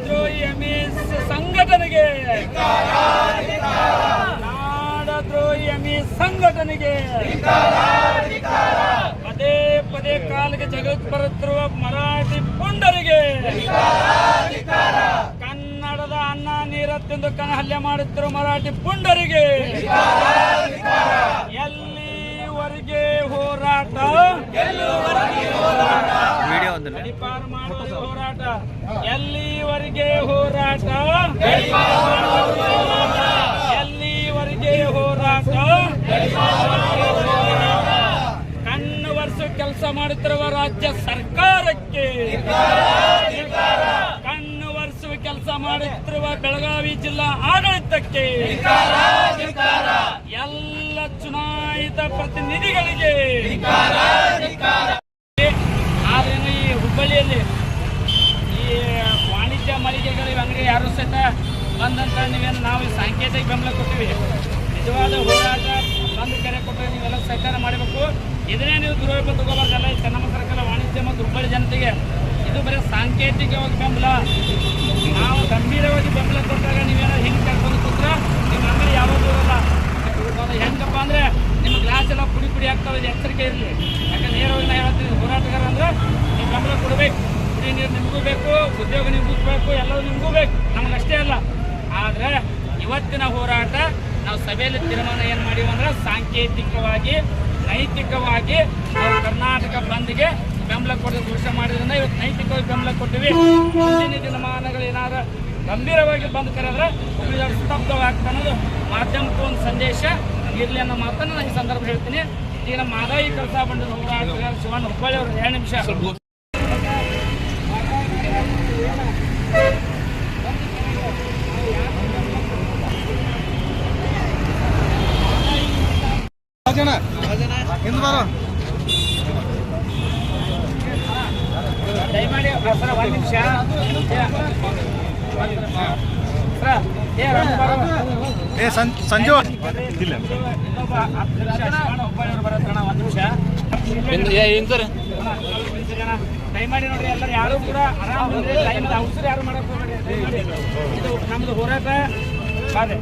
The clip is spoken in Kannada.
ನಾಡದ್ರೋಹಿ ಎಮಿಸ್ ಸಂಘಟನೆಗೆ. ನಾಡದ್ರೋಹಿ ಎಮಿಸ್ ಸಂಘಟನೆಗೆ. ಪದೇ ಪದೇ ಕಾಲಿಗೆ ಜಗತ್ ಬರುತ್ತಿರುವ ಮರಾಠಿ ಪುಂಡರಿಗೆ. ಕನ್ನಡದ ಅನ್ನ, ನೀರತ್ತೆಂದು ಕನಹಲ್ಯ ಹಲ್ಲೆ ಮಾಡುತ್ತಿರುವ ಮರಾಠಿ ಪುಂಡರಿಗೆ. ಗಡಿಪಾರು ಮಾಡುವ ಹೋರಾಟ. ಎಲ್ಲಿವರೆಗೆ ಹೋರಾಟ? ಎಲ್ಲಿವರೆಗೆ ಹೋರಾಟ? ಕಣ್ಣು ವರ್ಷ ಕೆಲಸ ಮಾಡುತ್ತಿರುವ ರಾಜ್ಯ ಸರ್ಕಾರಕ್ಕೆ. ಕಣ್ಣು ವರ್ಷ ಕೆಲಸ ಮಾಡುತ್ತಿರುವ ಬೆಳಗಾವಿ ಜಿಲ್ಲಾ ಆಡಳಿತಕ್ಕೆ. ಎಲ್ಲ ಚುನಾಯಿತ ಪ್ರತಿನಿಧಿಗಳಿಗೆ ಆದ್ರೇನು ಈ ಹುಬ್ಬಳ್ಳಿಯಲ್ಲಿ ಈ ವಾಣಿಜ್ಯ ಮಳಿಗೆಗಳು ಅಂಗಡಿ ಯಾರು ಸಹಿತ ಬಂದಂತ ನೀವೇನು ನಾವು ಸಾಂಕೇತಿಕ ಬೆಂಬಲ ಕೊಟ್ಟಿವಿ ನಿಜವಾದ ಹೋರಾಟ, ಬಂದು ಕರೆ ಕೊಟ್ಟರೆ ನೀವೆಲ್ಲ ಸಹಕಾರ ಮಾಡಬೇಕು. ಇದನ್ನೇ ನೀವು ದುರುಪಯೋಗ ತಗೋಬಾರ್ದಲ್ಲ, ಈ ಸರ್ಕಾರ ವಾಣಿಜ್ಯ ಮತ್ತು ಹುಬ್ಬಳ್ಳಿ ಜನತೆಗೆ. ಇದು ಬರೀ ಸಾಂಕೇತಿಕವಾಗಿ ಬೆಂಬಲ. ನಾವು ಗಂಭೀರವಾಗಿ ಬೆಂಬಲ ಕೊಟ್ಟಾಗ ನೀವೇನೋ ಹಿಂಗೆ ಕರ್ಕೊಂಡು ಕೂತ್ರೆ ನಿಮ್ಮ ಅಂಗಡಿ ಯಾವಾಗ ಇರಲ್ಲ. ಹೆಂಗಪ್ಪ ಅಂದ್ರೆ ನಿಮ್ಮ ಗ್ಲಾಸ್ ಎಲ್ಲ ಪುಡಿ ಪುಡಿ ಆಗ್ತಾವೆ ಎಚ್ಚರಿಕೆ ಇರಲಿ. ಯಾಕಂದ್ರೆ ನೇರವಾಗಿ ನಾವು ಹೇಳ್ತೀವಿ ಹೋರಾಟಗಾರ ಅಂದ್ರೆ ನೀವು ಬೆಂಬಲ ಕೊಡಬೇಕು. ನೀರು ನಿಮಗೂ ಬೇಕು, ಉದ್ಯೋಗ ನಿಮಗೂ ಬೇಕು, ಎಲ್ಲವೂ ನಿಮಗೂ ಬೇಕು. ನಮಗಷ್ಟೇ ಅಲ್ಲ. ಆದರೆ ಇವತ್ತಿನ ಹೋರಾಟ ನಾವು ಸಭೆಯಲ್ಲಿ ತೀರ್ಮಾನ ಏನು ಮಾಡೀವಿ ಅಂದ್ರೆ ಸಾಂಕೇತಿಕವಾಗಿ, ನೈತಿಕವಾಗಿ ನಾವು ಕರ್ನಾಟಕ ಬಂದ್ಗೆ ಬೆಂಬಲ ಕೊಡೋದು ಘೋಷಣೆ ಮಾಡಿದ್ರಿಂದ ಇವತ್ತು ನೈತಿಕವಾಗಿ ಬೆಂಬಲ ಕೊಟ್ಟಿವಿ. ಮುಂದಿನ ದಿನಮಾನಗಳು ಏನಾದ್ರು ಗಂಭೀರವಾಗಿ ಬಂದ್ ಕರೆದ್ರೆ ಸ್ತಬ್ಧವಾಗ್ತಾ ಅನ್ನೋದು ಮಾಧ್ಯಮಕ್ಕೂ ಒಂದು ಸಂದೇಶ. ಇರಲಿ ಅನ್ನೋ ಮಾತನ್ನು ನಾನು ಈ ಸಂದರ್ಭ ಹೇಳ್ತೀನಿ. ಈಗ ನಮ್ಮ ಮಾದಾಯಿ ಕೆಲಸ ಬಂದಿರೋ ಹೋರಾಟಗಾರ ಶಿವಣ್ಣ ಹುಬ್ಬಳ್ಳಿ ಅವರು, ಎರಡು ನಿಮಿಷ ಜನ ಹಿಂದ್ ಬಾರೋ ದಯಮಾಡಿ ಸರ್ ಒಂದು ನಿಮಿಷ ಸರ್ ಏ ಸಂಜು ಇನ್ನೊಬ್ಬ ಹತ್ತು ನಿಮಿಷ ಶಿವಣ್ಣ ಹುಬ್ಬಳ್ಳಿ ಅವರು ಬರತ್ತಣ್ಣ ಒಂದು ನಿಮಿಷ ದಯಮಾಡಿ ನೋಡಿ ಎಲ್ಲರೂ ಯಾರು ಕೂಡ ಆರಾಮ್ ಅವಸರ ಯಾರು ಮಾಡಕ್. ಇದು ನಮ್ದು ಹೋರಾಟ ಬಾದೆ